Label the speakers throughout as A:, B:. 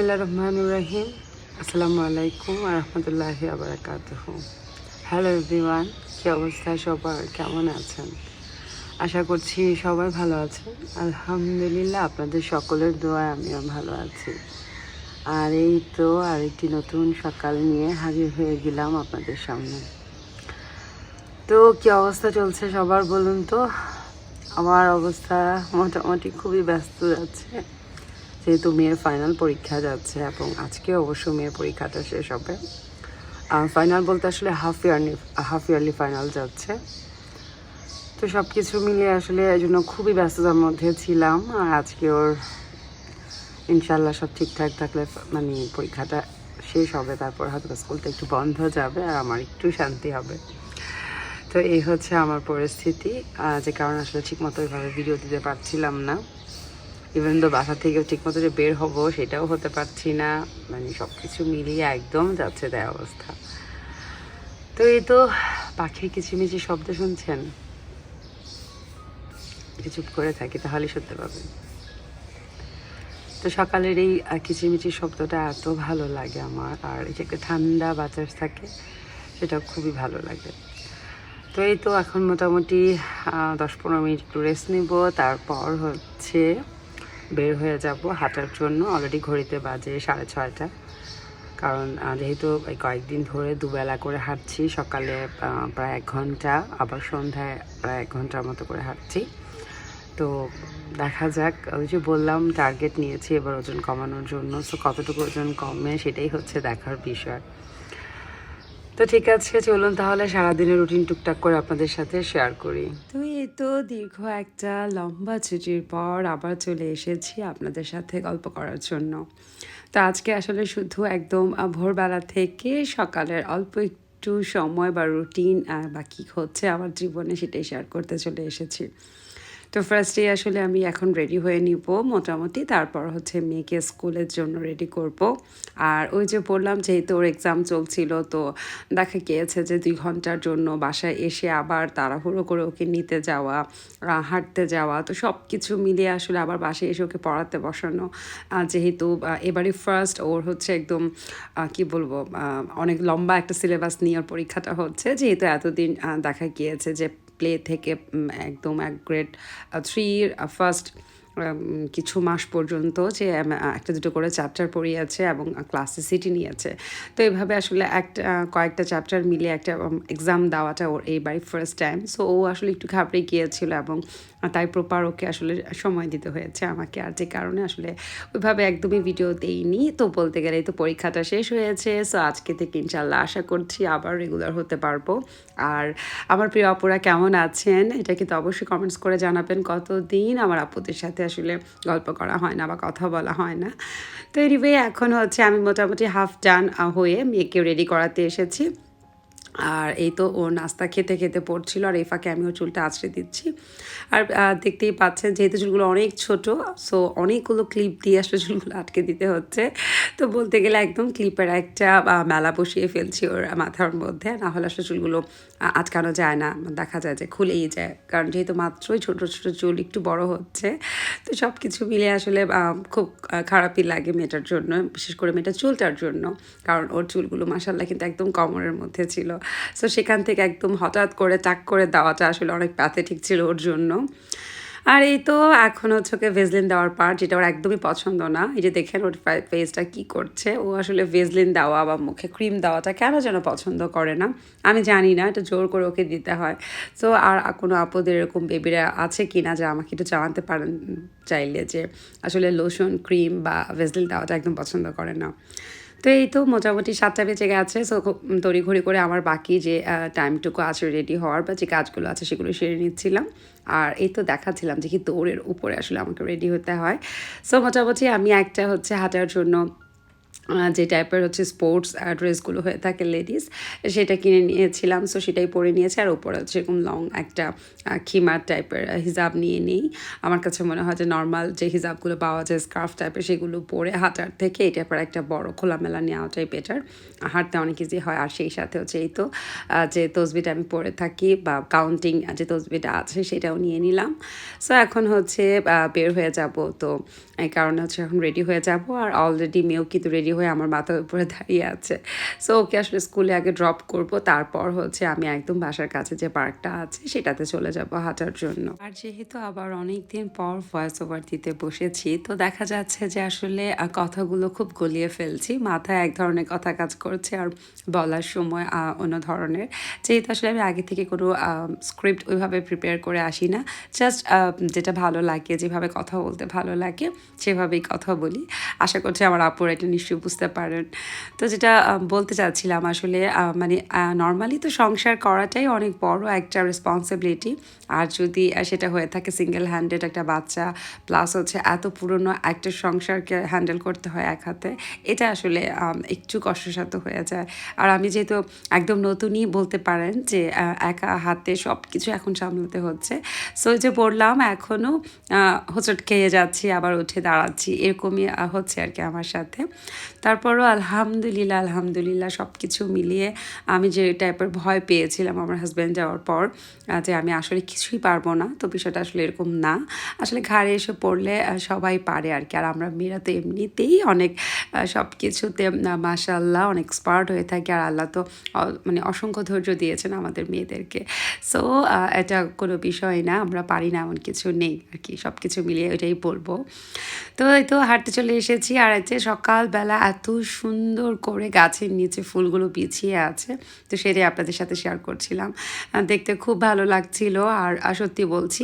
A: বিসমিল্লা রহমান রাহিম। আসসালামু আলাইকুম রহমতুল্লাহি আবরাকাতুহ হ্যালো এভরিওয়ান কী অবস্থা সবার? কেমন আছেন? আশা করছি সবাই ভালো আছেন। আলহামদুলিল্লাহ, আপনাদের সকলের দোয়ায় আমিও ভালো আছি। আর এই তো আরেকটি নতুন সকাল নিয়ে হাজির হয়ে গেলাম আপনাদের সামনে। তো কি অবস্থা চলছে সবার বলুন তো? আমার অবস্থা মোটামুটি খুবই ব্যস্ত যাচ্ছে যেহেতু মেয়ের ফাইনাল পরীক্ষা যাচ্ছে এবং আজকে অবশ্য মেয়ের পরীক্ষাটা শেষ হবে। ফাইনাল বলতে আসলে half yearly half yearly final যাচ্ছে। তো সব কিছু মিলিয়ে আসলে এই জন্য খুবই ব্যস্ততার মধ্যে ছিলাম। আর আজকে ওর ইনশাল্লাহ সব ঠিকঠাক থাকলে মানে পরীক্ষাটা শেষ হবে, তারপর হয়তো স্কুলটা একটু বন্ধ যাবে আর আমার একটু শান্তি হবে। তো এই হচ্ছে আমার পরিস্থিতি। যে কারণে আসলে ঠিকমতো ওইভাবে ভিডিও দিতে পারছিলাম না। ইভেন তো বাসা থেকে ঠিকমতো যে বের হব, সেটাও হতে পারছি না। মানে সব কিছু মিলিয়ে একদম যাচ্ছে তাই অবস্থা। তো এই তো পাখির কিচিমিচি শব্দ শুনছেন। চুপ করে থাকি, তাহলে শুনতে পাবেন। তো সকালের এই কিচিমিচির শব্দটা এত ভালো লাগে আমার, আর এই যে একটা ঠান্ডা বাতাস থাকে সেটা খুবই ভালো লাগে। তো এই তো এখন মোটামুটি দশ পনেরো মিনিট একটু রেস্ট নিব, তারপর হচ্ছে বের হয়ে যাব হাঁটার জন্য। অলরেডি ঘড়িতে বাজে সাড়ে ছয়টা। কারণ যেহেতু কয়েকদিন ধরে দুবেলা করে হাঁটছি, সকালে প্রায় এক ঘণ্টা, আবার সন্ধ্যায় প্রায় এক ঘণ্টার মতো করে হাঁটছি। তো দেখা যাক, ওই যে বললাম টার্গেট নিয়েছি এবার ওজন কমানোর জন্য। সো কতটুকু ওজন কমে সেটাই হচ্ছে দেখার বিষয়। তো ঠিক আছে, চলুন তাহলে সারাদিনের রুটিন টুকটাক করে আপনাদের সাথে শেয়ার করি। তো তো দীর্ঘ একটা লম্বা ছুটির পর আবার চলে এসেছি আপনাদের সাথে গল্প করার জন্য। তো আজকে আসলে শুধু একদম ভোরবেলা থেকে সকালের অল্প একটু সময় বা রুটিন বা কী হচ্ছে আমার জীবনে সেটাই শেয়ার করতে চলে এসেছি। তো ফার্স্টে আসলে আমি এখন রেডি হয়ে নিব মোটামুটি। তারপর হচ্ছে মেয়েকে স্কুলের জন্য রেডি করব। আর ওই যে বললাম যেহেতু ওর এক্সাম চলছিল তো দেখা গিয়েছে যে দুই ঘণ্টার জন্য বাসায় এসে আবার তাড়াহুড়ো করে ওকে নিতে যাওয়া হাঁটতে যাওয়া তো সব কিছু মিলিয়ে আসলে আবার বাসায় এসে ওকে পড়াতে বসানো। যেহেতু আহ, এবারই ফার্স্ট ওর হচ্ছে একদম কি বলব অনেক লম্বা একটা সিলেবাস নিয়ে ওর পরীক্ষাটা হচ্ছে। যেহেতু এতদিন দেখা গিয়েছে যে প্লে থেকে উম, একদম এক গ্রেড থ্রির ফার্স্ট কিছু মাস পর্যন্ত যে একটা দুটো করে চ্যাপ্টার পড়িয়েছে এবং ক্লাসে সিটি নিয়েছে। তো এভাবে আসলে একটা কয়েকটা চ্যাপ্টার মিলে একটা এক্সাম দেওয়াটা ওর এইবারই ফার্স্ট টাইম সো ও আসলে একটু ঘাবড়ে গিয়েছিল এবং তাই প্রপার ওকে আসলে সময় দিতে হয়েছে আমাকে। আর যে কারণে আসলে ওইভাবে একদমই ভিডিও দেইনি। তো বলতে গেলে তো পরীক্ষাটা শেষ হয়েছে। সো আজকে থেকে ইনশাল্লাহ আশা করছি আবার রেগুলার হতে পারব। আর আমার প্রিয় আপুরা কেমন আছেন? এটা কিন্তু অবশ্যই কমেন্টস করে জানাবেন কতদিন আমার আপুদের সাথে আসলে গল্প করা হয় না বা কথা বলা হয় না। তো এনিওয়ে এখন হচ্ছে আমি মোটামুটি হাফ ডান হয়ে মেয়েকে রেডি করাতে এসেছি। আর এই তো ও নাস্তা খেতে খেতে পড়ছিল আর এই ফাঁকে আমি ওর চুলটা আছড়ে দিচ্ছি। আর দেখতেই পাচ্ছেন যেহেতু চুলগুলো অনেক ছোট সো অনেকগুলো ক্লিপ দিয়ে আসলে চুলগুলো আটকে দিতে হচ্ছে। তো বলতে গেলে একদম ক্লিপের একটা মেলা বসিয়ে ফেলছি ওর মাথার মধ্যে। না হলে আসলে চুলগুলো আটকানো যায় না, দেখা যায় যে খুলেই যায়। কারণ যেহেতু মাত্রই ছোট ছোট চুল একটু বড় হচ্ছে, তো সব কিছু মিলে আসলে খুব খারাপই লাগে মেয়েটার জন্য, বিশেষ করে মেয়েটার চুলটার জন্য। কারণ ওর চুলগুলো মাসাল্লাহ কিন্তু একদম কমরের মধ্যে ছিল। সো সেখান থেকে একদম হঠাৎ করে টাক করে দেওয়াটা আসলে অনেক প্যাথেটিক ছিল ওর জন্য। আর এই তো এখন হচ্ছে ওকে ভেজলিন দেওয়ার পার্ট যেটা ওর একদমই পছন্দ না। এই যে দেখেন ওর ফেসটা কি করছে। ও আসলে ভেজলিন দেওয়া বা মুখে ক্রিম দেওয়াটা কেন যেন পছন্দ করে না? আমি জানি না, এটা জোর করে ওকে দিতে হয়। সো আর কোনো আপদের এরকম বেবিরা আছে কি না, যে আমাকে একটু জানাতে পারেন চাইলে যে আসলে লোশন ক্রিম বা ভেজলিন দেওয়াটা একদম পছন্দ করে না। তো এই তো মোটামুটি সাতটা বেজে গেছে সো তড়িঘড়ি করে আমার বাকি যে টাইমটুকু আছে রেডি হওয়ার বা যে কাজগুলো আছে সেগুলো সেরে নিচ্ছিলাম। আর এই তো দেখাচ্ছিলাম যে কি দৌড়ের উপরে আসলে আমাকে রেডি হতে হয়। সো মোটামুটি আমি একটা হচ্ছে হাঁটার জন্য যে টাইপের হচ্ছে স্পোর্টস ড্রেসগুলো হয়ে থাকে লেডিস সেটা কিনে নিয়েছিলাম। সো সেটাই পরে নিয়েছি। আর উপরে হচ্ছে এরকম লং একটা খিমার টাইপের হিজাব নিয়ে নিই। আমার কাছে মনে হয় যে নর্মাল যে হিজাবগুলো পাওয়া যায় স্কার্ফ টাইপের সেগুলো পরে হাঁটার থেকে এই টাইপের একটা বড় খোলামেলা নেওয়াটাই বেটার হাঁটতে অনেক ইজি হয়। আর সেই সাথে হচ্ছে এই তো যে তসবিটা আমি পরে থাকি বা কাউন্টিং যে তসবিটা আছে, সেটাও নিয়ে নিলাম। সো এখন হচ্ছে বের হয়ে যাব। তো, এই কারণে হচ্ছে এখন রেডি হয়ে যাব। আর অলরেডি মেয়েও কিন্তু রেডি হয়ে আমার মাথার উপরে দাঁড়িয়ে আছে। সো ওকে আসলে স্কুলে আগে ড্রপ করব। তারপর হচ্ছে আমি একদম বাসার কাছে যে পার্কটা আছে, সেটাতে চলে যাব হাঁটার জন্য। আর যেহেতু আবার অনেক দিন পর ভয়েস ওভার দিতে বসেছি, তো দেখা যাচ্ছে যে আসলে কথাগুলো খুব গলিয়ে ফেলছি। মাথায় এক ধরনের কথা কাজ করছে আর বলার সময় অন্য ধরনের। যেহেতু আসলে আমি আগে থেকে কোনো স্ক্রিপ্ট ওইভাবে প্রিপেয়ার করে আসি না। জাস্ট যেটা ভালো লাগে, যেভাবে কথা বলতে ভালো লাগে, সেভাবেই কথা বলি। আশা করছি আমার আপুর এটা নিশ্চয়ই বুঝতে পারেন। তো যেটা বলতে চাচ্ছিলাম আসলে মানে নর্মালি তো সংসার করাটাই অনেক বড় একটা রেসপন্সিবিলিটি আর যদি সেটা হয়ে থাকে সিঙ্গেল হ্যান্ডেড একটা বাচ্চা প্লাস হচ্ছে এত পুরনো একটা সংসারকে হ্যান্ডেল করতে হয় এক হাতে, এটা আসলে একটু কষ্টসাধ্য হয়ে যায়। আর আমি যেহেতু একদম নতুনই বলতে পারেন যে একা হাতে সব কিছু এখন সামলাতে হচ্ছে। সো যে বললাম এখনও হোঁচট খেয়ে যাচ্ছি, আবার উঠে দাঁড়াচ্ছি, এরকমই হচ্ছে আর কি আমার সাথে। তারপরও আলহামদুলিল্লাহ আলহামদুলিল্লাহ সব কিছু মিলিয়ে আমি যে টাইপের ভয় পেয়েছিলাম আমার হাজব্যান্ড যাওয়ার পর যে আমি আসলে কিছুই পারব না, তো বিষয়টা আসলে এরকম না। আসলে ঘাড়ে এসে পড়লে সবাই পারে আর কি আর আমরা মেয়েরা তো এমনিতেই অনেক সব কিছুতে মাশাল্লাহ অনেক এক্সপার্ট হয়ে থাকে। আর আল্লাহ তো মানে অসংখ্য ধৈর্য দিয়েছেন আমাদের মেয়েদেরকে। সো এটা কোনো বিষয় না, আমরা পারি না এমন কিছু নেই আর কি সব কিছু মিলিয়ে ওইটাই বলব। তো এই তো হাঁটতে চলে এসেছি। আর যে সকালবেলা এত সুন্দর করে গাছের নিচে ফুলগুলো বিছিয়ে আছে। তো সেটাই আপনাদের সাথে শেয়ার করছিলাম। দেখতে খুব ভালো লাগছিল আর সত্যি বলছি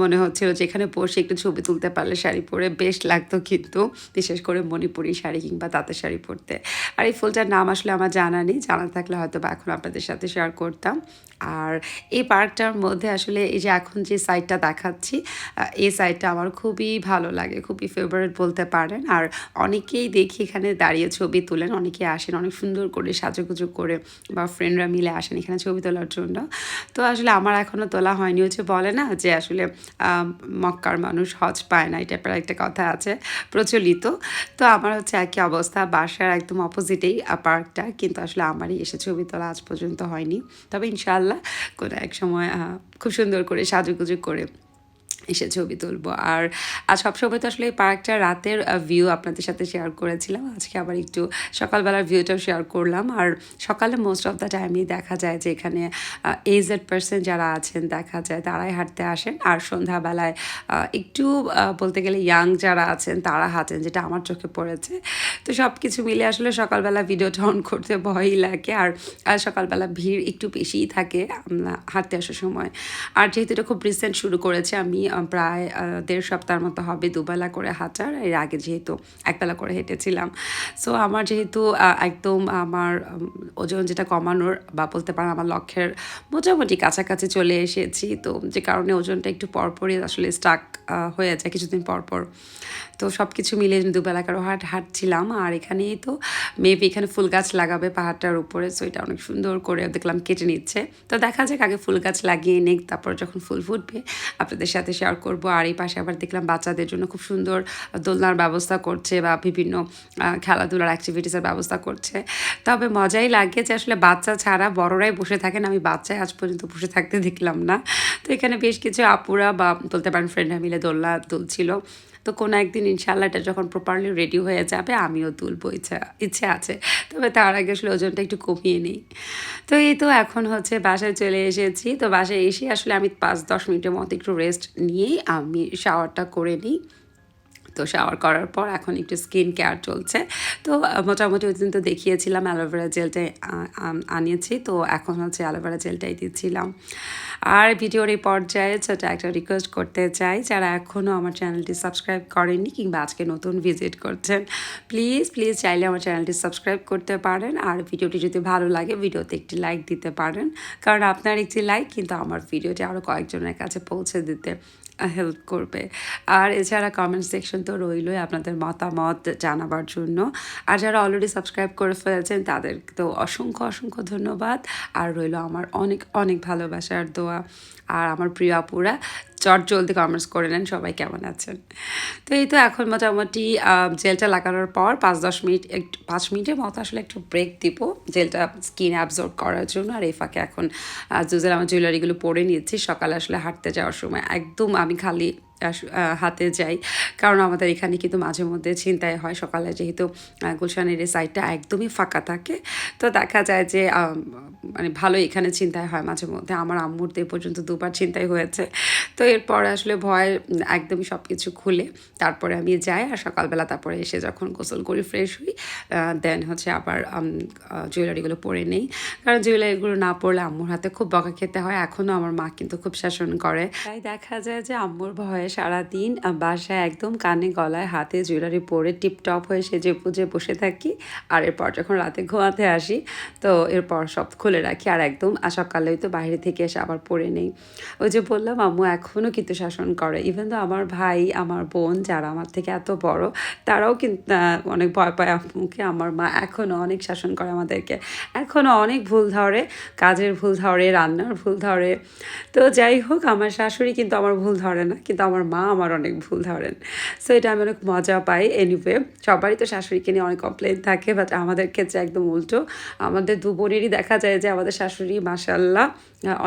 A: মনে হচ্ছিল যে এখানে বসে একটু ছবি তুলতে পারলে শাড়ি পরে বেশ লাগতো কিন্তু, বিশেষ করে মণিপুরি শাড়ি কিংবা তাঁতের শাড়ি পরতে। আর এই ফুলটার নাম আসলে আমার জানা নেই, জানা থাকলে হয়তো বা এখন আপনাদের সাথে শেয়ার করতাম। আর এই পার্কটার মধ্যে আসলে এই যে এখন যে সাইডটা দেখাচ্ছি এই সাইডটা আমার খুবই ভালো লাগে, খুবই ফেভারিট বলতে পারেন। আর অনেকেই দেখি এখানে দাঁড়িয়ে ছবি তোলেন, অনেকে আসেন, অনেক সুন্দর করে সাজুগুজু করে বা ফ্রেন্ডরা মিলে আসেন এখানে ছবি তোলার জন্য। তো আসলে আমার এখনও তোলা হয়নি। হচ্ছে বলে না যে আসলে মক্কার মানুষ হজ পায় না, এই টাইপের একটা কথা আছে, প্রচলিত। তো আমার হচ্ছে একই অবস্থা, বাসার একদম অপোজিটেই পার্কটা কিন্তু আসলে আমারই এসে ছবি তোলা আজ পর্যন্ত হয়নি। তবে ইনশাআল্লাহ কোনো এক সময় খুব সুন্দর করে সাজুগুজু করে এসে ছবি তুলবো। আর আর সবসময় তো আসলে এই পার্কটা রাতের ভিউ আপনাদের সাথে শেয়ার করেছিলাম। আজকে আবার একটু সকালবেলার ভিউটাও শেয়ার করলাম। আর সকালে মোস্ট অফ দ্য টাইমই দেখা যায় যে এখানে এজেড পার্সন যারা আছেন, দেখা যায় তারাই হাঁটতে আসেন। আর সন্ধ্যাবেলায় একটু বলতে গেলে ইয়াং যারা আছেন, তারা হাঁটেন, যেটা আমার চোখে পড়েছে। তো সব কিছু মিলে আসলে সকালবেলা ভিডিওটা অন করতে ভয়ই লাগে। আর সকালবেলা ভিড় একটু বেশিই থাকে হাঁটতে আসার সময়। আর যেহেতু এটা খুব রিসেন্ট শুরু করেছে, আমি প্রায় দেড় সপ্তাহের মতো হবে দুবেলা করে হাঁটার। এর আগে যেহেতু একবেলা করে হেঁটেছিলাম। সো আমার যেহেতু একদম আমার ওজন যেটা কমানোর বা বলতে পারেন আমার লক্ষ্যের মোটামুটি কাছাকাছি চলে এসেছি। তো যে কারণে ওজনটা একটু পরপরই আসলে স্টাক হয়ে যায় কিছুদিন পর পর তো সব কিছু মিলে দুবেলা কারও হাট, হাঁটছিলাম আর এখানেই তো মেবি এখানে ফুল গাছ লাগাবে পাহাড়টার উপরে সো এটা অনেক সুন্দর করে দেখলাম কেটে নিচ্ছে। তো দেখা যাক আগে ফুল গাছ লাগিয়ে নিক, তারপর যখন ফুল ফুটবে আপনাদের সাথে শেয়ার করব। আর এই পাশে আবার দেখলাম বাচ্চাদের জন্য খুব সুন্দর দোলনার ব্যবস্থা করছে বা বিভিন্ন খেলাধুলার অ্যাক্টিভিটিসের ব্যবস্থা করছে। তবে মজাই লাগে যে আসলে বাচ্চা ছাড়া বড়রাই বসে থাকেন। আমি বাচ্চায় আজ পর্যন্ত বসে থাকতে দেখলাম না। তো এখানে বেশ কিছু আপুরা বা বলতে পারেন ফ্রেন্ডরা মিলে দোলনা তুলছিল। তো কোনো একদিন ইনশাল্লাহ এটা যখন প্রপারলি রেডি হয়ে যাবে, আমিও তুলবো, ইচ্ছা, ইচ্ছে আছে। তবে তার আগে আসলে ওজনটা একটু কমিয়ে নিই। তো এই তো এখন হচ্ছে বাসায় চলে এসেছি। তো বাসায় এসে আসলে আমি পাঁচ দশ মিনিটের মতো একটু রেস্ট নিয়েই আমি শাওয়ারটা করে নিই। তো শাওয়ার করার পর এখন একটু স্কিন কেয়ার চলছে। তো মোটামুটি ওই দিন তো দেখিয়েছিলাম অ্যালোভেরা জেলটাই আনিয়েছি। তো এখন হচ্ছে অ্যালোভেরা জেলটাই দিচ্ছিলাম। আর ভিডিওর এই পর্যায়ে ছোট একটা রিকোয়েস্ট করতে চাই, যারা এখনও আমার চ্যানেলটি সাবস্ক্রাইব করেননি কিংবা আজকে নতুন ভিজিট করছেন প্লিজ প্লিজ চাইলে আমার চ্যানেলটি সাবস্ক্রাইব করতে পারেন। আর ভিডিওটি যদি ভালো লাগে, ভিডিওতে একটি লাইক দিতে পারেন। কারণ আপনার একটি লাইক কিন্তু আমার ভিডিওটি আরও কয়েকজনের কাছে পৌঁছে দিতে হেল্প করবে। আর এছাড়া কমেন্ট সেকশন তো রইলই আপনাদের মতামত জানাবার জন্য। আর যারা অলরেডি সাবস্ক্রাইব করে ফেলেছেন, তাদের তো অসংখ্য অসংখ্য ধন্যবাদ। আর রইল আমার অনেক অনেক ভালোবাসার দোয়া। আর আমার প্রিয় আপুরা চট জলদি কমেন্টস করে নেন, সবাই কেমন আছেন? তো এই তো এখন মোটামুটি জেলটা লাগানোর পর পাঁচ, দশ মিনিট একটু পাঁচ মিনিটের মতো আসলে একটু ব্রেক দিব, জেলটা স্কিন অ্যাবজর্ব করার জন্য। আর এই ফাঁকে এখন জুজের আমার জুয়েলারিগুলো পরে নিয়েছি। সকালে আসলে হাঁটতে যাওয়ার সময় একদম আমি খালি হাতে যাই। কারণ আমাদের এখানে কিন্তু মাঝে মধ্যে ছিনতাই হয়। সকালে যেহেতু গুলশানের এই সাইডটা একদমই ফাঁকা থাকে। তো দেখা যায় যে মানে ভালো এখানে ছিনতাই হয় মাঝে মধ্যে। আমার আম্মুর এ পর্যন্ত দুবার ছিনতাই হয়েছে। তো এরপর আসলে ভয়, একদমই সব কিছু খুলে তারপরে আমি যাই আর সকালবেলা তারপরে এসে যখন গোসল করি ফ্রেশ হই দেন হচ্ছে আবার জুয়েলারিগুলো পরে নেই। কারণ জুয়েলারিগুলো না পরলে আম্মুর হাতে খুব বকা খেতে হয়। এখনও আমার মা কিন্তু খুব শাসন করে। তাই দেখা যায় যে আম্মুর ভয়ে সারাদিন আহ, বাসায় একদম কানে গলায় হাতে জুয়েলারি পরে টিপটপ হয়ে সেজে পুজে বসে থাকি। আর এরপর যখন রাতে ঘুমাতে আসি তো এরপর সব খুলে রাখি আর একদম আর সকালেই তো বাইরে থেকে এসে আবার পরে নেই। ওই যে বললাম আম্মু এখনও কিন্তু শাসন করে। ইভেন তো আমার ভাই আমার বোন যারা আমার থেকে এত বড় তারাও কিন্তু অনেক ভয় পায় আম্মুকে। আমার মা এখনও অনেক শাসন করে আমাদেরকে। এখনও অনেক ভুল ধরে কাজের ভুল ধরে রান্নার ভুল ধরে। তো যাই হোক আমার শাশুড়ি কিন্তু আমার ভুল ধরে না। কিন্তু আমার মা আমার অনেক ভুল ধরেন। সো এটা আমি অনেক মজা পাই এনিওয়ে সবারই তো শাশুড়িকে নিয়ে অনেক কমপ্লেন থাকে বাট আমাদের ক্ষেত্রে একদম উল্টো। আমাদের দু বোনেরই দেখা যায় যে, আমাদের শাশুড়ি মাসাল্লাহ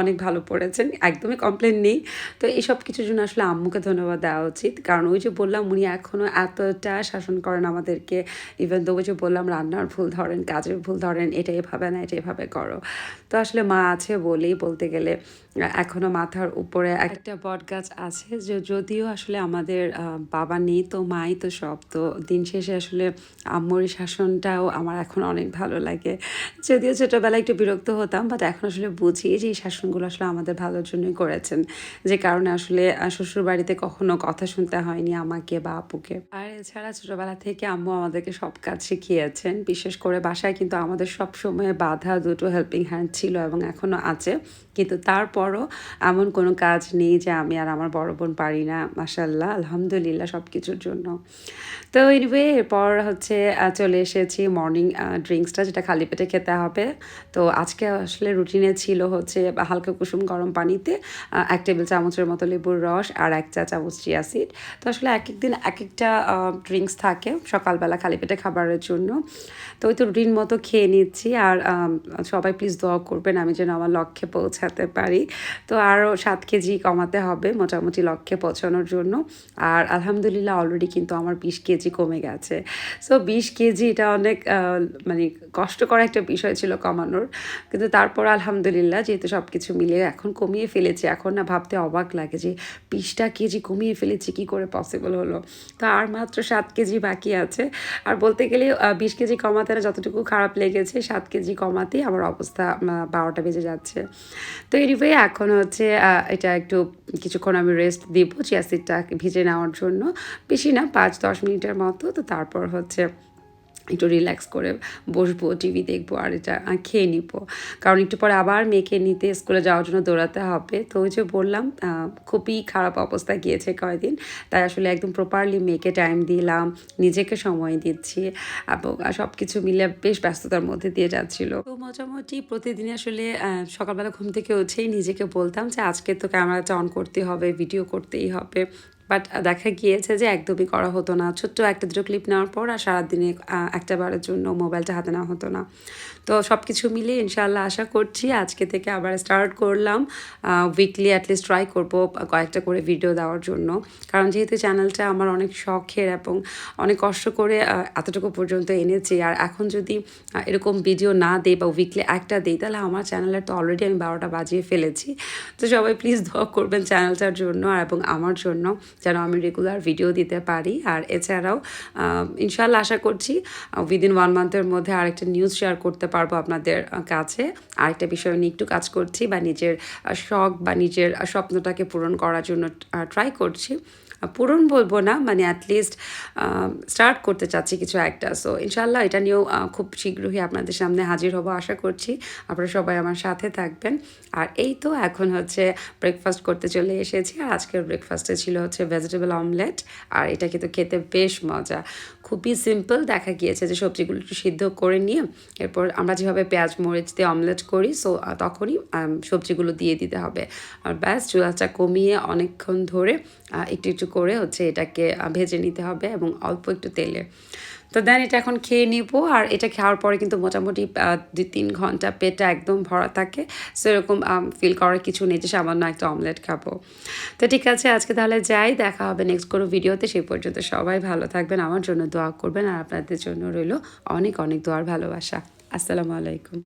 A: অনেক ভালো পড়েছেন, একদমই কমপ্লেন নেই। তো এইসব কিছুর জন্য আসলে আম্মুকে ধন্যবাদ দেওয়া উচিত। কারণ ওই যে বললাম, উনি এখনও এতটা শাসন করেন আমাদেরকে ইভেন ওই যে বললাম, রান্নার ভুল ধরেন, কাজের ভুল ধরেন, এটা এভাবে না, এটা এভাবে করো। তো আসলে মা আছে বলেই বলতে গেলে এখনও মাথার উপরে একটা বট গাছ আছে, যে যদিও আসলে আমাদের বাবা নেই তো মাই তো সব। তো দিন শেষে আসলে আম্মুর শাসনটাও আমার এখন অনেক ভালো লাগে। যদিও ছোটোবেলায় একটু বিরক্ত হতাম বাট এখন আসলে বুঝি যে এই শাসনগুলো আসলে আমাদের ভালোর জন্যই করেছেন। যে কারণে আসলে শ্বশুর বাড়িতে কখনো কথা শুনতে হয়নি আমাকে বা আপুকে। আর এছাড়া ছোটোবেলা থেকে আম্মু আমাদেরকে সব কাজ শিখিয়েছেন। বিশেষ করে বাসায় কিন্তু আমাদের সব সময় বাধা দুটো হেল্পিং হ্যান্ড ছিল এবং এখনও আছে। কিন্তু তারপরও এমন কোনো কাজ নেই যে আমি আর আমার বড় বোন পারি না মাসাল্লাহ আলহামদুলিল্লাহ সব কিছুর জন্য। তো এনিওয়ে এরপর হচ্ছে চলে এসেছি মর্নিং ড্রিঙ্কসটা যেটা খালি পেটে খেতে হবে। তো আজকে আসলে রুটিনে ছিল হচ্ছে হালকা কুসুম গরম পানিতে এক টেবিল চামচের মতো লেবুর রস আর এক চা চামচ চিয়া সিড তো আসলে এক এক দিন এক একটা ড্রিঙ্কস থাকে সকালবেলা খালি পেটে খাবারের জন্য। তো ওই তো রুটিন মতো খেয়ে নিচ্ছি আর সবাই প্লিজ দোয়া করবেন আমি যেন আমার লক্ষ্যে পৌঁছাতে পারি। তো আরও সাত কেজি কমাতে হবে, মোটামুটি লক্ষ্যে পৌঁছানোর জন্য। আর আলহামদুলিল্লাহ অলরেডি কিন্তু আমার বিশ কেজি কমে গেছে। সো বিশ কেজি এটা অনেক মানে কষ্টকর একটা বিষয় ছিল কমানোর। কিন্তু তারপর আলহামদুলিল্লাহ যেহেতু সব কিছু মিলিয়ে এখন কমিয়ে ফেলেছি, এখন না ভাবতে অবাক লাগে যে বিশটা কেজি কমিয়ে ফেলেছি, কি করে পসিবল হলো? তো আর মাত্র সাত কেজি বাকি আছে। আর বলতে গেলে বিশ কেজি কমাতে না যতটুকু খারাপ লেগেছে, সাত কেজি কমাতেই আমার অবস্থা বারোটা বেজে যাচ্ছে। তো এনিওয়ে এখন হচ্ছে এটা একটু কিছুক্ষণ আমি রেস্ট দিব। চিয়া সিডটা ভিজে নেওয়ার জন্য। বেশি না পাঁচ দশ মিনিটের মতো। তো তারপর হচ্ছে একটু রিল্যাক্স করে বসবো টিভি দেখব আর এটা খেয়ে নিব। কারণ একটু পরে আবার মেয়েকে নিতে স্কুলে যাওয়ার জন্য দৌড়াতে হবে। তো ওই যে বললাম খুবই খারাপ অবস্থা গিয়েছে কয়েকদিন। তাই আসলে একদম প্রপারলি মেয়েকে টাইম দিলাম, নিজেকে সময় দিচ্ছি এবং সব কিছু মিলে বেশ ব্যস্ততার মধ্যে দিয়ে যাচ্ছিল। তো মোটামুটি প্রতিদিন আসলে সকালবেলা ঘুম থেকে উঠেই নিজেকে বলতাম যে, আজকে তো ক্যামেরাটা অন করতে হবে ভিডিও করতেই হবে। বাট দেখা গিয়েছে যে একদমই করা হতো না। ছোট্ট একটা দুটো ক্লিপ নেওয়ার পর আর সারাদিনে একটা বারের জন্য মোবাইলটা হাতে নেওয়া হতো না। তো সব কিছু মিলিয়ে ইনশাল্লাহ আশা করছি আজকে থেকে আবার স্টার্ট করলাম। উইকলি অ্যাটলিস্ট ট্রাই করব কয়েকটা করে ভিডিও দেওয়ার জন্য। কারণ যেহেতু চ্যানেলটা আমার অনেক শখের এবং অনেক কষ্ট করে এতটুকু পর্যন্ত এনেছি। আর এখন যদি এরকম ভিডিও না দেই বা উইকলি একটা দিই, তাহলে আমার চ্যানেলের তো অলরেডি আমি বারোটা বাজিয়ে ফেলেছি। তো সবাই প্লিজ দোয়া করবেন চ্যানেলটার জন্য আর এবং আমার জন্য। যেন আমি রেগুলার ভিডিও দিতে পারি। আর এছাড়াও ইনশাল্লাহ আশা করছি উইদিন ওয়ান মান্থের মধ্যে আরেকটা নিউজ শেয়ার করতে পারব আপনাদের কাছে। আরেকটা বিষয় নিয়ে একটু কাজ করছি বা নিজের শখ বা নিজের স্বপ্নটাকে পূরণ করার জন্য ট্রাই করছি। পূরণ বলব না মানে অ্যাটলিস্ট স্টার্ট করতে চাচ্ছি কিছু একটা। সো ইনশাল্লাহ এটা নিয়েও খুব শীঘ্রই আপনাদের সামনে হাজির হব আশা করছি। আপনারা সবাই আমার সাথে থাকবেন। আর এই তো এখন হচ্ছে ব্রেকফাস্ট করতে চলে এসেছি। আর আজকের ব্রেকফাস্টে ছিল হচ্ছে ভেজিটেবল অমলেট আর এটা কিন্তু খেতে বেশ মজা। খুবই সিম্পল দেখা গিয়েছে যে সবজিগুলো একটু সিদ্ধ করে নিয়ে, এরপর আমরা যেভাবে পেঁয়াজ, মরিচ দিয়ে অমলেট করি সো তখনই সবজিগুলো দিয়ে দিতে হবে। আর ব্যাস, চুলাটা কমিয়ে অনেকক্ষণ ধরে একটু একটু করে হচ্ছে এটাকে ভেজে নিতে হবে এবং অল্প একটু তেলে। তো দেন এটা এখন খেয়ে নিব, আর এটা খাওয়ার পরে কিন্তু মোটামুটি দুই তিন ঘণ্টা পেটটা একদম ভরা থাকে। সো এরকম ফিল করার কিছু নেই যে সামান্য একটা অমলেট খাব। তো ঠিক আছে, আজকে তাহলে যাই, দেখা হবে নেক্সট কোনো ভিডিওতে সেই পর্যন্ত সবাই ভালো থাকবেন, আমার জন্য দোয়া করবেন, আর আপনাদের জন্য রইল অনেক অনেক দোয়ার ভালোবাসা। আসসালামু আলাইকুম।